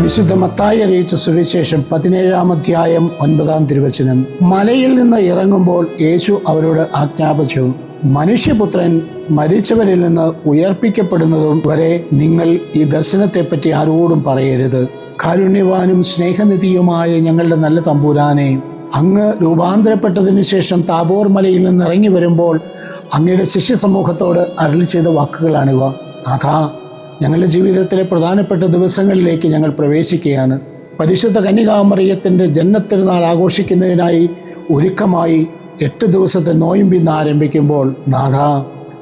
വിശുദ്ധ മത്തായി അറിയിച്ച സുവിശേഷം പതിനേഴാം അധ്യായം ഒൻപതാം തിരുവചനം. മലയിൽ നിന്ന് ഇറങ്ങുമ്പോൾ യേശു അവരോട് ആജ്ഞാപിച്ചു മനുഷ്യപുത്രൻ മരിച്ചവരിൽ നിന്ന് ഉയർപ്പിക്കപ്പെടുന്നതും വരെ നിങ്ങൾ ഈ ദർശനത്തെപ്പറ്റി ആരോടും പറയരുത്. കാരുണ്യവാനും സ്നേഹനിധിയുമായ ഞങ്ങളുടെ നല്ല തമ്പുരാനെ അങ്ങ് രൂപാന്തരപ്പെട്ടതിന് ശേഷം താബോർ മലയിൽ നിന്ന് ഇറങ്ങി വരുമ്പോൾ അങ്ങയുടെ ശിഷ്യ സമൂഹത്തോട് അരളി ചെയ്ത വാക്കുകളാണിവ. അതാ ഞങ്ങളുടെ ജീവിതത്തിലെ പ്രധാനപ്പെട്ട ദിവസങ്ങളിലേക്ക് ഞങ്ങൾ പ്രവേശിക്കുകയാണ്. പരിശുദ്ധ കന്യകാമറിയത്തിന്റെ ജന്മത്തിരുന്നാൾ ആഘോഷിക്കുന്നതിനായി ഒരുക്കമായി എട്ട് ദിവസത്തെ നോയമ്പിന്ന് ആരംഭിക്കുമ്പോൾ നാഥ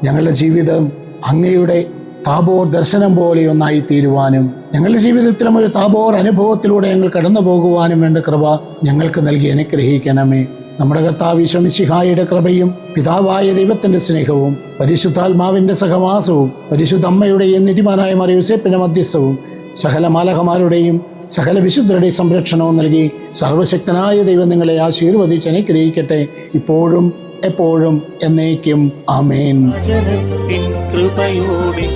ഞങ്ങളുടെ ജീവിതം അങ്ങയുടെ താബോർ ദർശനം പോലെ ഒന്നായി തീരുവാനും ഞങ്ങളുടെ ജീവിതത്തിലും ഒരു താബോർ അനുഭവത്തിലൂടെ ഞങ്ങൾ കടന്നു പോകുവാനും വേണ്ട കൃപ ഞങ്ങൾക്ക് നൽകി അനുഗ്രഹിക്കണമേ. നമ്മുടെ കർത്താവ് ഈശ്വമിശിഹായുടെ കൃപയും പിതാവായ ദൈവത്തിന്റെ സ്നേഹവും പരിശുദ്ധാത്മാവിന്റെ സഹവാസവും പരിശുദ്ധ അമ്മയുടെയും നിധിമാനായ മറിയുസേപ്പിന്റെ മധ്യസ്ഥവും സകല മാലകമാരുടെയും സകല വിശുദ്ധരുടെയും സംരക്ഷണവും നൽകി സർവശക്തനായ ദൈവം നിങ്ങളെ ആശീർവദിച്ച് അനുഗ്രഹിക്കട്ടെ. ഇപ്പോഴും എപ്പോഴും എന്നേക്കും. ആമേൻ. കൃപയോടെ